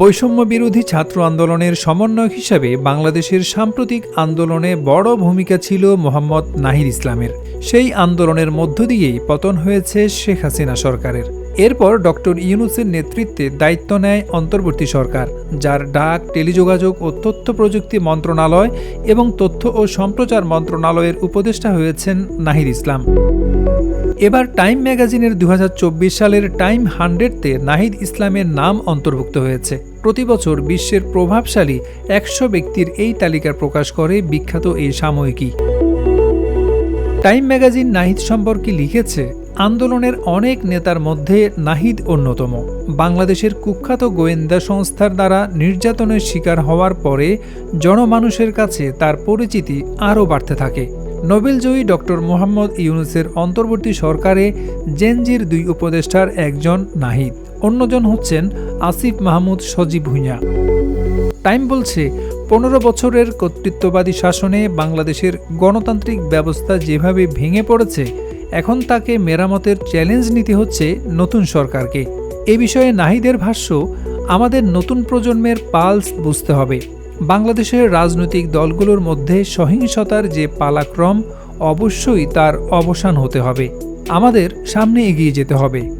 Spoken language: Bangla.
বৈষম্য বিরোধী ছাত্র আন্দোলনের সমন্বয়ক হিসাবে বাংলাদেশের সাম্প্রতিক আন্দোলনে বড় ভূমিকা ছিল মোহাম্মদ নাহিদ ইসলামের। সেই আন্দোলনের মধ্য দিয়েই পতন হয়েছে শেখ হাসিনা সরকারের। এরপর ডক্টর ইউনুসের নেতৃত্বে দায়িত্ব নেয় অন্তর্বর্তী সরকার, যার ডাক, টেলিযোগাযোগ ও তথ্য প্রযুক্তি মন্ত্রণালয় এবং তথ্য ও সম্প্রচার মন্ত্রণালয়ের উপদেষ্টা হয়েছেন নাহিদ ইসলাম। এবার টাইম ম্যাগাজিনের দু হাজার চব্বিশ সালের টাইম হান্ড্রেডতে নাহিদ ইসলামের নাম অন্তর্ভুক্ত হয়েছে। প্রতি বছর বিশ্বের প্রভাবশালী একশো ব্যক্তির এই তালিকা প্রকাশ করে বিখ্যাত এই সাময়িকী। টাইম ম্যাগাজিন নাহিদ সম্পর্কে লিখেছে, আন্দোলনের অনেক নেতার মধ্যে নাহিদ অন্যতম। বাংলাদেশের কুখ্যাত গোয়েন্দা সংস্থার দ্বারা নির্যাতনের শিকার হওয়ার পরে জনমানুষের কাছে তার পরিচিতি আরও বাড়তে থাকে। নোবেলজয়ী ডক্টর মোহাম্মদ ইউনুসের অন্তর্বর্তী সরকারে জেনজির দুই উপদেষ্টার একজন নাহিদ, অন্যজন হচ্ছেন আসিফ মাহমুদ সজীব ভুঁইয়া। টাইম বলছে, পনেরো বছরের কর্তৃত্ববাদী শাসনে বাংলাদেশের গণতান্ত্রিক ব্যবস্থা যেভাবে ভেঙে পড়েছে, এখন তাকে মেরামতের চ্যালেঞ্জ নিতে হচ্ছে নতুন সরকারকে। এ বিষয়ে নাহিদের ভাষ্য, আমাদের নতুন প্রজন্মের পালস বুঝতে হবে। বাংলাদেশের রাজনৈতিক দলগুলোর মধ্যে সহিংসতার যে পালাক্রম, অবশ্যই তার অবসান হতে হবে। আমাদের সামনে এগিয়ে যেতে হবে।